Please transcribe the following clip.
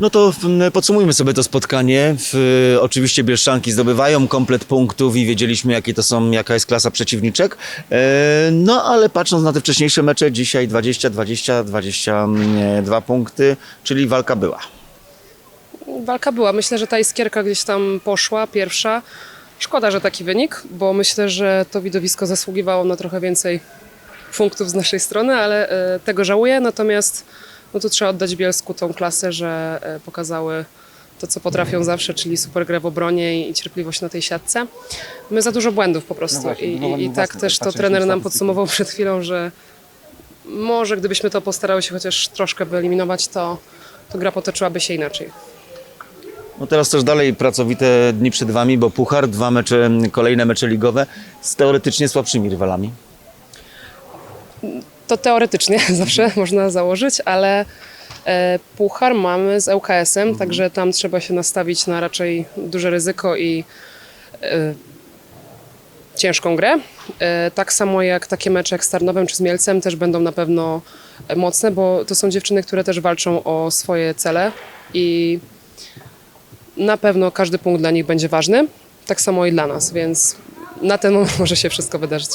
No to podsumujmy sobie to spotkanie. W, oczywiście Bielszczanki zdobywają komplet punktów i wiedzieliśmy, jakie to są, jaka jest klasa przeciwniczek. E, no ale patrząc na te wcześniejsze mecze, dzisiaj 20, 20, 22 punkty, czyli walka była. Walka była. Myślę, że ta iskierka gdzieś tam poszła, pierwsza. Szkoda, że taki wynik, bo myślę, że to widowisko zasługiwało na trochę więcej punktów z naszej strony, ale e, tego żałuję. Natomiast no tu trzeba oddać Bielsku tą klasę, że e, pokazały to, co potrafią zawsze, czyli super grę w obronie i cierpliwość na tej siatce. My za dużo błędów po prostu No właśnie, I, no i, i tak też to patrzyliśmy trener nam podsumował przed chwilą, że może gdybyśmy to postarały się chociaż troszkę wyeliminować, to, to gra potoczyłaby się inaczej. No teraz też dalej pracowite dni przed Wami, bo Puchar, dwa mecze, kolejne mecze ligowe z teoretycznie słabszymi rywalami. To teoretycznie zawsze można założyć, ale e, puchar mamy z ŁKS-em, także tam trzeba się nastawić na raczej duże ryzyko i e, ciężką grę. E, tak samo jak takie mecze jak z Tarnowem czy z Mielcem też będą na pewno mocne, bo to są dziewczyny, które też walczą o swoje cele i na pewno każdy punkt dla nich będzie ważny, tak samo i dla nas, więc na ten moment może się wszystko wydarzyć.